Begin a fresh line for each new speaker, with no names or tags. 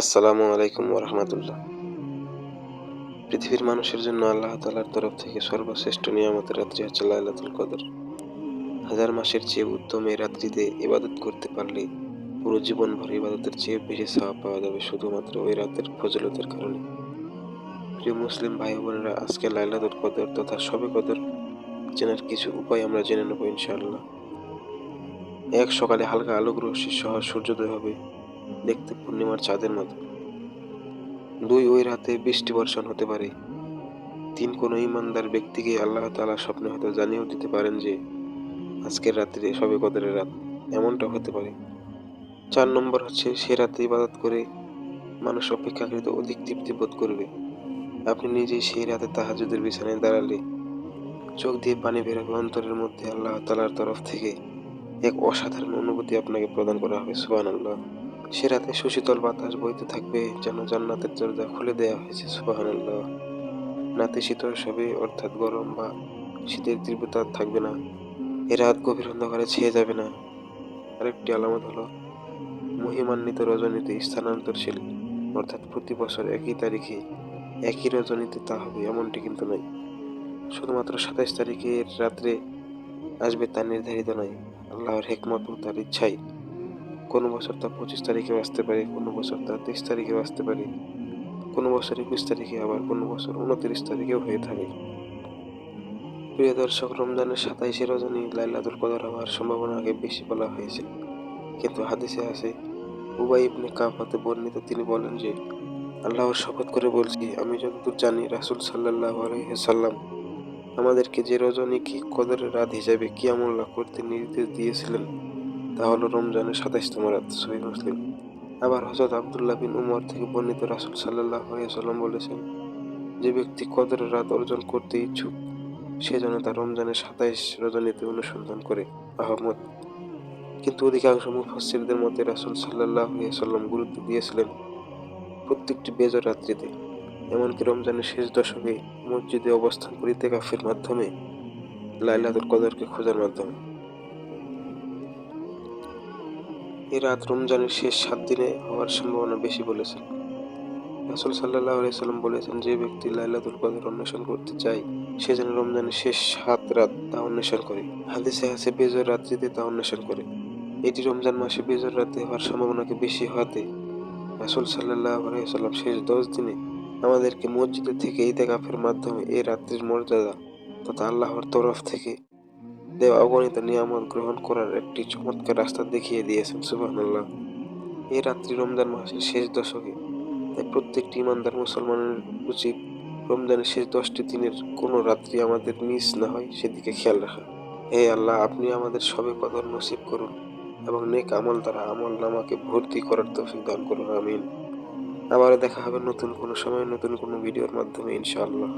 আসসালামু আলাইকুম ওরহমতুল্লাহ পৃথিবীর মানুষের জন্য আল্লাহ তালার তরফ থেকে সর্বশ্রেষ্ঠ নিয়ামতের রাত্রি হচ্ছে লাইলাতুল কদর। হাজার মাসের চেয়ে উত্তম এই রাত্রিতে ইবাদত করতে পারলে পুরো জীবন ভর ইবাদতের চেয়ে বেশি সাহায্য পাওয়া যাবে শুধুমাত্র ওই রাতের ফজলতের কারণে। প্রিয় মুসলিম ভাই বোনেরা, আজকে লাইলাতুল কদর তথা সবে কদর চেনার কিছু উপায় আমরা জেনে নেব ইনশাআল্লাহ। এক সকালে হালকা আলোক রশ্মি সহ সূর্যোদয় হবে। দেখতে পূর্ণিমার চাঁদের মতো। দুই ওই রাতে বৃষ্টি বর্ষণ হতে পারে। তিন কোনো ইমানদার ব্যক্তিকে আল্লাহ তালা স্বপ্নে হয়তো জানিয়েও দিতে পারেন যে, আজকের রাত্রে সবে কদরের রাত। এমনটা হতে পারে। চার নম্বর হচ্ছে, সে রাতে ইবাদত করে মানুষ অপেক্ষাকৃত অধিক তৃপ্তি বোধ করবে। আপনি নিজেই সেই রাতে তাহাজুদের বিছানায় দাঁড়ালে চোখ দিয়ে পানি বেরোবে অন্তরের মধ্যে আল্লাহ তালার তরফ থেকে এক অসাধারণ অনুভূতি আপনাকে প্রদান করা হবে। সুবান আল্লাহ সে রাতে সুশীতল বাতাস বইতে থাকবে, যেন জান্নাতের দরজা খুলে দেওয়া হয়েছে সুবাহান আল্লাহ নাতে শীতল সবে অর্থাৎ গরম বা শীতের তীব্রতা থাকবে না। এ রাত গভীর অন্ধকারে ছেয়ে যাবে না। আরেকটি আলামত হলো, মহিমান্বিত রজনীতে স্থানান্তরশীল, অর্থাৎ প্রতি বছর একই তারিখে একই রজনীতে তা হবে, এমনটি কিন্তু নয়। শুধুমাত্র সাতাইশ তারিখের রাত্রে আসবে তা নির্ধারিত নয়, আল্লাহর হেকমত ও তার ইচ্ছাই কোনো বছর তা পঁচিশ তারিখেও আসতে পারে, কোনো বছর তা তেইশ তারিখেও আসতে পারে, কোনো বছর একুশ তারিখে আবার, কোনো বছর উনত্রিশ তারিখেও হয়ে থাকে। প্রিয় দর্শক, রমজানের সাতাইশে রজনী লাইলাতুল কদর হওয়ার সম্ভাবনা আগে বেশি বলা হয়েছে। কিন্তু হাদিসে আছে, উবাই ইবনে কাফাতে বর্ণিত তিনি বলেন যে, আল্লাহর শপথ করে বলছি, আমি যতদূর জানি রাসুল সাল্লাহ আলহিসাল্লাম আমাদেরকে যে রজনী কি কদরের রাত হিসাবে কিয়ামুল্লাহ করতে নির্দেশ দিয়েছিলেন তা হলো রমজানের সাতাইশতম রাত সহি মুসলিম। আবার হজরত আবদুল্লাহ বিন উমর থেকে বর্ণিত রাসুল সাল্লাহ সাল্লাম বলেছেন, যে ব্যক্তি কদরের রাত অর্জন করতে ইচ্ছুক, সে যেন তার রমজানের সাতাইশ রজনীতে অনুসন্ধান করে। আহমদ কিন্তু অধিকাংশ মুফাসিরদের মধ্যে রাসুল সাল্লাহ সাল্লাম গুরুত্ব দিয়েছিলেন প্রত্যেকটি বেজর রাত্রিতে। এমনকি রমজানের শেষ দশকে মসজিদে অবস্থান করিতে কাফের মাধ্যমে লাইলাতুল কদরকে খোঁজার মাধ্যমে। এই রাত রমজানের শেষ সাত দিনে হওয়ার সম্ভাবনা বেশি বলেছেন। রাসুল সাল্লাহ সাল্লাম বলেছেন, যে ব্যক্তি লাইলাতুল কদর অন্বেষণ করতে চায়, সে যেন রমজানের শেষ সাত রাত তা অন্বেষণ করে। হাদিসে আছে, বেজর রাত্রিতে তা অন্বেষণ করে। এটি রমজান মাসে বেজর রাতে হওয়ার সম্ভাবনাকে বেশি হওয়াতে রাসুল সাল্লাহ সাল্লাম শেষ দশ দিনে আমাদেরকে মসজিদে থেকে ঈদে কাফের মাধ্যমে এই রাত্রির মর্যাদা তথা আল্লাহর তরফ থেকে দেওয়া অগণিত নিয়ামত গ্রহণ করার একটি চমৎকার রাস্তা দেখিয়ে দিয়েছেন সুবাহান্লাহ এই রাত্রি রমজান মাসের শেষ দশকে, তাই প্রত্যেকটি ইমানদার মুসলমানের উচিত রমজানের শেষ দশটি দিনের কোনো রাত্রি আমাদের মিস না হয়, সেদিকে খেয়াল রাখা। হে আল্লাহ, আপনি আমাদের সবে কদর নসিব করুন এবং নেক আমল দ্বারা আমল নামাকে ভর্তি করার তৌফিক দান করুন, আমিন। আবারও দেখা হবে নতুন কোনো সময়, নতুন কোনো ভিডিওর মাধ্যমে, ইনশাআল্লাহ।